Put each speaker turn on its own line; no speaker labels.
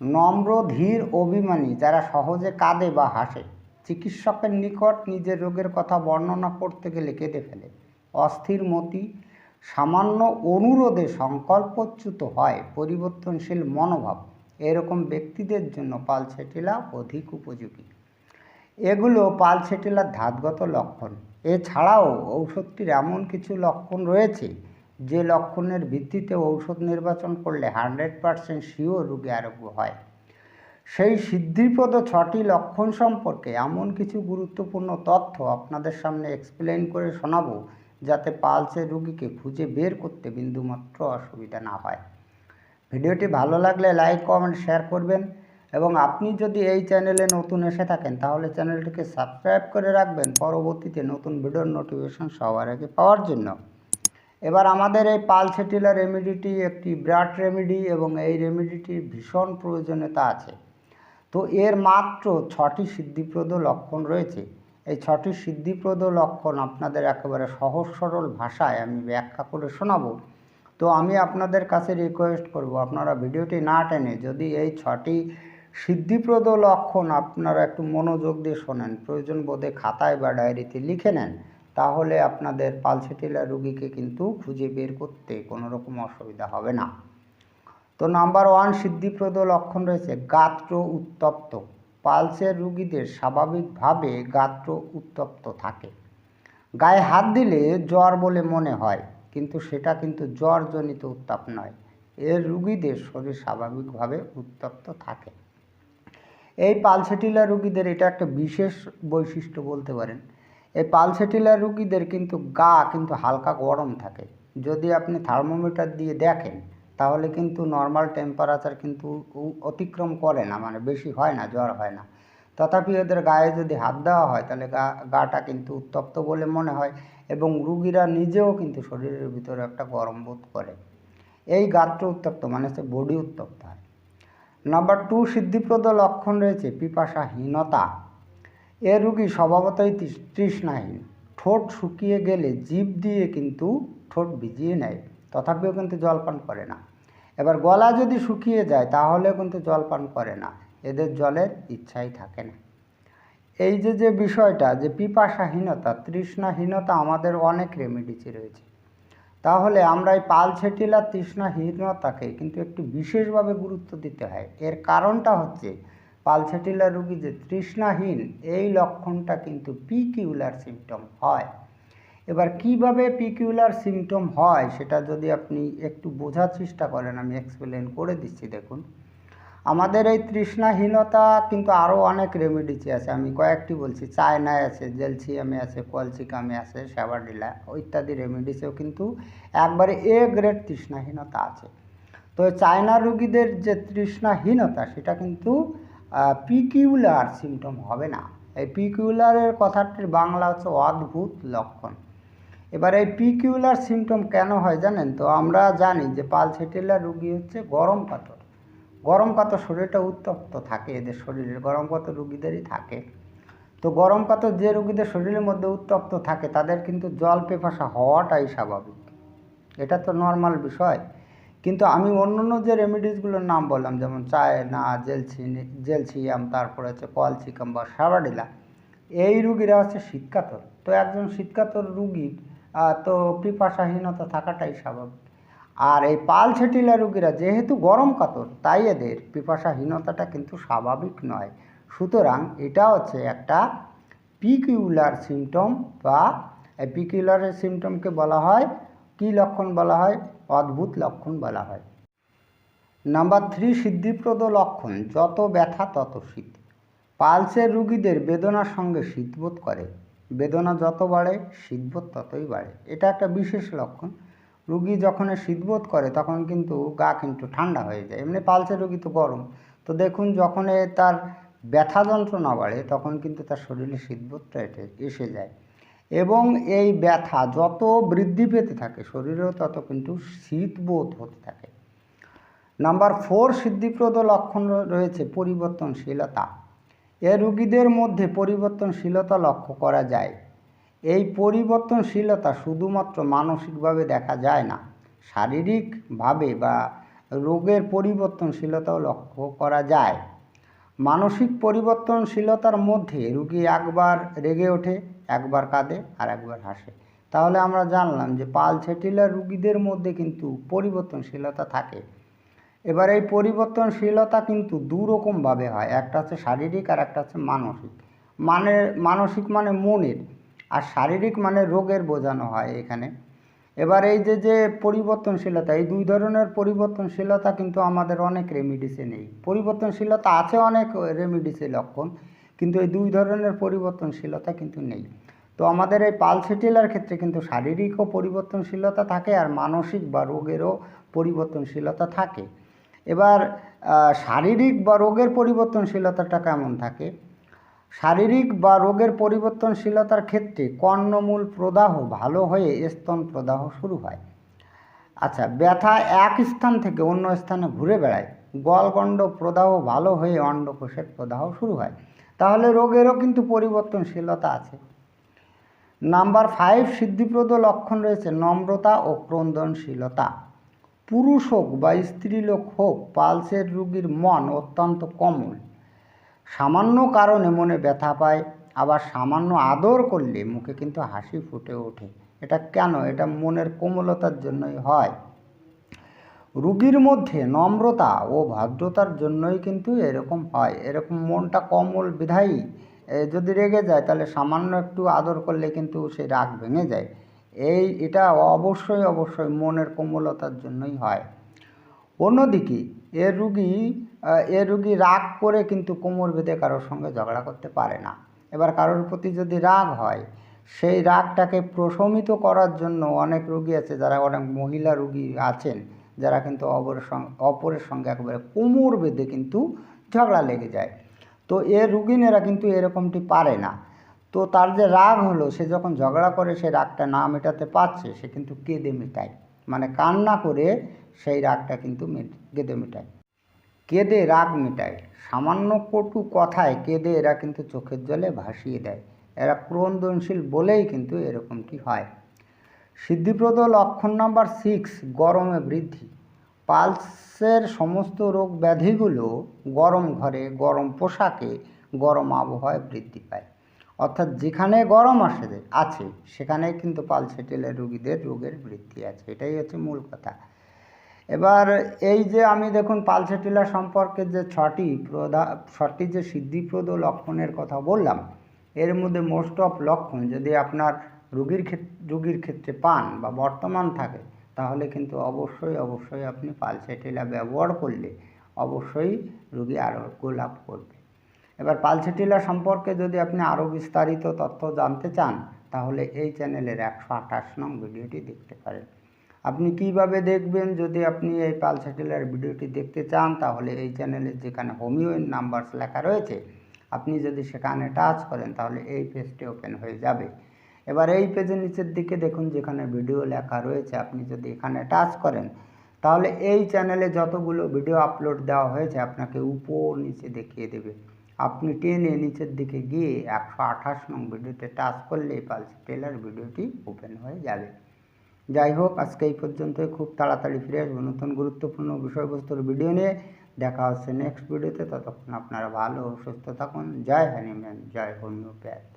নম্র, ধীর, অভিমানী, যারা সহজে কাঁদে বা হাসে, চিকিৎসকের নিকট নিজের রোগের কথা বর্ণনা করতে গেলে কেঁদে ফেলে। অস্থির মতি, সামান্য অনুরোধে সংকল্পচ্যুত হয়, পরিবর্তনশীল মনোভাব, এরকম ব্যক্তিদের জন্য পালসেটিলা অধিক উপযোগী। এগুলো পালসেটিলার ধাতগত লক্ষণ। এছাড়াও ঔষধটির এমন কিছু লক্ষণ রয়েছে যে লক্ষণের ভিত্তিতে ঔষধ নির্বাচন করলে হান্ড্রেড পারসেন্ট শিওর রোগী আরোগ্য হয়। সেই সিদ্ধিপ্রদ ছটি লক্ষণ সম্পর্কে এমন কিছু গুরুত্বপূর্ণ তথ্য আপনাদের সামনে এক্সপ্লেন করে শোনাবো, যাতে পালসের রুগীকে খুঁজে বের করতে বিন্দুমাত্র অসুবিধা না হয়। ভিডিওটি ভালো লাগলে লাইক কমেন্ট শেয়ার করবেন এবং আপনি যদি এই চ্যানেলে নতুন এসে থাকেন, তাহলে চ্যানেলটিকে সাবস্ক্রাইব করে রাখবেন। পরবর্তীতে নতুন ভিডিওর নোটিফিকেশন সবার আগে পাওয়ার জন্য। এবার আমাদের এই পালসেটিলা রেমেডিটি একটি ব্রাড রেমেডি এবং এই রেমেডিটির ভীষণ প্রয়োজনীয়তা আছে। তো এর মাত্র ছটি সিদ্ধিপ্রদ লক্ষণ রয়েছে। এই ছটি সিদ্ধিপ্রদ লক্ষণ আপনাদের একেবারে সহজ সরল ভাষায় আমি ব্যাখ্যা করে শোনাবো। তো আমি আপনাদের কাছে রিকোয়েস্ট করব, আপনারা ভিডিওটি না টেনে যদি এই ছটি সিদ্ধিপ্রদ লক্ষণ আপনারা একটু মনোযোগ দিয়ে শোনেন, প্রয়োজন বোধে খাতায় বা ডায়েরিতে লিখে নেন। তাহলে আপনাদের পালসেটিলা রুগীকে কিন্তু খুঁজে বের করতে কোনো রকম অসুবিধা হবে না। তো নাম্বার ওয়ান সিদ্ধিপ্রদ লক্ষণ রয়েছে, গাত্র উত্তপ্ত। পালসের রুগীদের স্বাভাবিকভাবে গাত্র উত্তপ্ত থাকে। গায়ে হাত দিলে জ্বর বলে মনে হয়, কিন্তু সেটা কিন্তু জ্বরজনিত উত্তাপ নয়। এর রুগীদের শরীর স্বাভাবিকভাবে উত্তপ্ত থাকে। এই পালসেটিলা রুগীদের এটা একটা বিশেষ বৈশিষ্ট্য বলতে পারেন। এই পালসেটিলা রুগীদের কিন্তু গা কিন্তু হালকা গরম থাকে। যদি আপনি থার্মোমিটার দিয়ে দেখেন, তাহলে কিন্তু নর্মাল টেম্পারেচার কিন্তু অতিক্রম করে না মানে বেশি হয় না, জ্বর হয় না। তথাপি ওদের গায়ে যদি হাত দেওয়া হয়, তাহলে গা, গাটা কিন্তু উত্তপ্ত বলে মনে হয় এবং রুগীরা নিজেও কিন্তু শরীরের ভিতরে একটা গরম বোধ করে। এই গাত্র উত্তপ্ত মানে হচ্ছে বডি উত্তপ্ত হয়। নাম্বার টু সিদ্ধিপ্রদ লক্ষণ রয়েছে, পিপাসাহীনতা। এ রুগী স্বভাবতই তৃষ- তৃষ্ণাহীন। ঠোঁট শুকিয়ে গেলে জিভ দিয়ে কিন্তু ঠোঁট ভিজিয়ে নেয়, তথাপিও কিন্তু জলপান করে না। এবার গলা যদি শুকিয়ে যায়, তাহলেও কিন্তু জলপান করে না। এদের জলের ইচ্ছাই থাকে না। এই যে যে বিষয়টা যে পিপাসাহীনতা, তৃষ্ণাহীনতা আমাদের অনেক রেমেডিসে রয়েছে। তাহলে আমরা এই পালছেটিলা তৃষ্ণাহীনতাকে কিন্তু একটু বিশেষভাবে গুরুত্ব দিতে হয়। এর কারণটা হচ্ছে পালছেটিলা রুগী যে তৃষ্ণাহীন, এই লক্ষণটা কিন্তু পিকিউলার সিমটম হয়। এবার কীভাবে পিকিউলার সিমটম হয় সেটা যদি আপনি একটু বোঝার চেষ্টা করেন, আমি এক্সপ্লেন করে দিচ্ছি, দেখুন। আমাদের এই তৃষ্ণাহীনতা কিন্তু আরও অনেক রেমেডিসে আছে। আমি কয়েকটি বলছি। চায়নায় আছে, জেলসিয়ামে আছে কোয়ালসিকামে আছে স্যাবাডিলা ইত্যাদি রেমেডিসেও কিন্তু একবারে এ গ্রেড তৃষ্ণাহীনতা আছে। তো চায়না রুগীদের যে তৃষ্ণাহীনতা, সেটা কিন্তু পিকিউলার সিমটম হবে না। এই পিকিউলারের কথাটির বাংলা হচ্ছে অদ্ভুত লক্ষণ। এবার এই পিকিউলার সিমটম কেন হয় জানেন তো? আমরা জানি যে পালসেটিলা রুগী হচ্ছে গরম পাথর। গরম পাথর শরীরটা উত্তপ্ত থাকে, এদের শরীরের গরম পাথর রুগীদেরই থাকে। তো গরম পাথর যে রুগীদের শরীরের মধ্যে উত্তপ্ত থাকে, তাদের কিন্তু জল পেপাসা হওয়াটাই স্বাভাবিক। এটা তো নর্মাল বিষয়। কিন্তু আমি অন্য অন্য যে রেমেডিসগুলোর নাম বললাম, যেমন চায়না জেলসি জেলসিয়াম তারপরে হচ্ছে কলসিকাম বা সাবাডিলা, এই রুগীরা হচ্ছে শীতকাতর তো একজন শীতকাতর রুগী তো পিপাসাহীনতা থাকাটাই স্বাভাবিক। আর এই পালছেটিলা রুগীরা যেহেতু গরম কাতর, তাই এদের পিপাসাহীনতাটা কিন্তু স্বাভাবিক নয়। সুতরাং এটা হচ্ছে একটা পিকিউলার সিমটম বা পিকিউলারের সিমটমকে বলা হয়, কী লক্ষণ বলা হয়? অদ্ভুত লক্ষণ বলা হয়। নাম্বার থ্রি, সিদ্ধিপ্রদ লক্ষণ, যত ব্যথা তত শীত। পালসের রুগীদের বেদনার সঙ্গে শীতবোধ করে। বেদনা যত বাড়ে, শীতবোধ ততই বাড়ে। এটা একটা বিশেষ লক্ষণ। রুগী যখন শীতবোধ করে, তখন কিন্তু গা কিন্তু ঠান্ডা হয়ে যায়। এমনি পালসের রুগী তো গরম। তো দেখুন, যখন তার ব্যথা যন্ত্রণা বাড়ে, তখন কিন্তু তার শরীরে শীতবোধটা এসে যায়। এবং এই ব্যথা যত বৃদ্ধি পেতে থাকে শরীরেও তত কিন্তু শীতবোধ হতে থাকে। নাম্বার ফোর সিদ্ধিপ্রদ লক্ষণ রয়েছে পরিবর্তনশীলতা। এ রুগীদের মধ্যে পরিবর্তনশীলতা লক্ষ্য করা যায়। এই পরিবর্তনশীলতা শুধুমাত্র মানসিকভাবে দেখা যায় না, শারীরিকভাবে বা রোগের পরিবর্তনশীলতাও লক্ষ্য করা যায়। মানসিক পরিবর্তনশীলতার মধ্যে রুগী একবার রেগে ওঠে একবার কাঁদে আর একবার হাসে। তাহলে আমরা জানলাম যে পালছেটিলার রুগীদের মধ্যে কিন্তু পরিবর্তনশীলতা থাকে। এবার এই পরিবর্তনশীলতা কিন্তু দুরকমভাবে হয়। একটা হচ্ছে শারীরিক আর একটা হচ্ছে মানসিক। মানে মানসিক মানে মনের, আর শারীরিক মানে রোগের বোঝানো হয় এখানে। এবার এই যে যে পরিবর্তনশীলতা, এই দুই ধরনের পরিবর্তনশীলতা কিন্তু আমাদের অনেক রেমিডিসে নেই। পরিবর্তনশীলতা আছে অনেক রেমিডিসে লক্ষণ। কিন্তু এই দুই ধরনের পরিবর্তনশীলতা কিন্তু নেই। তো আমাদের এই পালসেটিলার ক্ষেত্রে কিন্তু শারীরিকও পরিবর্তনশীলতা থাকে আর মানসিক বা রোগেরও পরিবর্তনশীলতা থাকে। এবার শারীরিক বা রোগের পরিবর্তনশীলতাটা কেমন থাকে? শারীরিক বা রোগের পরিবর্তনশীলতার ক্ষেত্রে কর্ণমূল প্রদাহ ভালো হয়ে স্তন প্রদাহ শুরু হয়। আচ্ছা ব্যথা এক স্থান থেকে অন্য স্থানে ঘুরে বেড়ায়। গলগণ্ড প্রদাহ ভালো হয়ে অন্ডকোষের প্রদাহ শুরু হয়। তাহলে রোগেরও কিন্তু পরিবর্তনশীলতা আছে। নাম্বার ফাইভ সিদ্ধিপ্রদ লক্ষণ রয়েছে, নম্রতা ও ক্রন্দনশীলতা। পুরুষ হোক বা স্ত্রীলোক হোক, পালসের রুগীর মন অত্যন্ত কোমল। সামান্য কারণে মনে ব্যথা পায়, আবার সামান্য আদর করলে মুখে কিন্তু হাসি ফুটে ওঠে। এটা কেন? এটা মনের কোমলতার জন্যই হয়। রুগীর মধ্যে নম্রতা ও ভদ্রতার জন্যই কিন্তু এরকম হয়। এরকম মনটা কমল, বিধায়ী যদি রেগে যায় তাহলে সামান্য একটু আদর করলে কিন্তু সে রাগ ভেঙে যায়। এই, এটা অবশ্যই অবশ্যই মনের কোমলতার জন্যই হয়। অন্যদিকে এ রুগী এ রুগী রাগ করে কিন্তু কোমর বেঁধে কারোর সঙ্গে ঝগড়া করতে পারে না। এবার কারোর প্রতি যদি রাগ হয়, সেই রাগটাকে প্রশমিত করার জন্য অনেক রুগী আছে, যারা অনেক মহিলা রুগী আছেন। যারা কিন্তু অপরের সঙ্গে অপরের সঙ্গে একেবারে কোমর বেঁধে কিন্তু ঝগড়া লেগে যায়। তো এ রুগিনেরা কিন্তু এরকমটি পারে না। তো তার যে রাগ হলো, সে যখন ঝগড়া করে, সে রাগটা না মেটাতে পারছে, সে কিন্তু কেঁদে মেটায়। মানে কান্না করে সেই রাগটা কিন্তু কেঁদে মেটায়। কেঁদে রাগ মেটায়। সামান্য কটু কথায় কেঁদে এরা কিন্তু চোখের জলে ভাসিয়ে দেয়। এরা ক্রন্দনশীল বলেই কিন্তু এরকমটি হয়। সিদ্ধিপ্রদ লক্ষণ নাম্বার সিক্স গরমে বৃদ্ধি। পালসের সমস্ত রোগ ব্যাধিগুলো গরম ঘরে, গরম পোশাকে গরম আবহাওয়ায় বৃদ্ধি পায়। অর্থাৎ যেখানে গরম আসে আছে সেখানে কিন্তু পালসেটেলের রুগীদের রোগের বৃদ্ধি আছে। এটাই হচ্ছে মূল কথা। এবার এই যে আমি দেখুন পালসেটিলা সম্পর্কে যে ছটি প্রধা, ছটি যে সিদ্ধিপ্রদ লক্ষণের কথা বললাম, এর মধ্যে মোস্ট অফ লক্ষণ যদি আপনার রুগীর ক্ষেত্রে রুগীর ক্ষেত্রে পান বা বর্তমান থাকে, তাহলে কিন্তু অবশ্যই অবশ্যই আপনি পালসেটিলা ব্যবহার করলে অবশ্যই রুগী আরোগ্য লাভ করবে। এবার পালসেটিলা সম্পর্কে যদি আপনি আরও বিস্তারিত তথ্য জানতে চান, তাহলে এই চ্যানেলের একশো আঠাশ নং ভিডিওটি দেখতে পারেন। আপনি কীভাবে দেখবেন যদি আপনি এই পালসেটিলার ভিডিওটি দেখতে চান, তাহলে এই চ্যানেলের যেখানে হোমিও নাম্বারস লেখা রয়েছে, আপনি যদি সেখানে টাচ করেন, তাহলে এই পেজটি ওপেন হয়ে যাবে। এবার এই পেজের নিচের দিকে দেখুন যেখানে ভিডিও লেখা রয়েছে, আপনি যদি এখানে টাচ করেন, তাহলে এই চ্যানেলে যতগুলো ভিডিও আপলোড দেওয়া হয়েছে আপনাকে উপর নিচে দেখিয়ে দেবে। আপনি টেনে নিচের দিকে গিয়ে একশো আঠাশ নং ভিডিওতে টাচ করলেই পালসি টেলার ভিডিওটি ওপেন হয়ে যাবে। যাই হোক, আজকে এই পর্যন্তই। খুব তাড়াতাড়ি ফিরে আসব নতুন গুরুত্বপূর্ণ বিষয়বস্তুর ভিডিও নিয়ে। দেখা হচ্ছে নেক্সট ভিডিওতে ততক্ষণ আপনারা ভালো সুস্থ থাকুন। জয় হ্যানিম্যান জয় হোমিওপ্যাথ।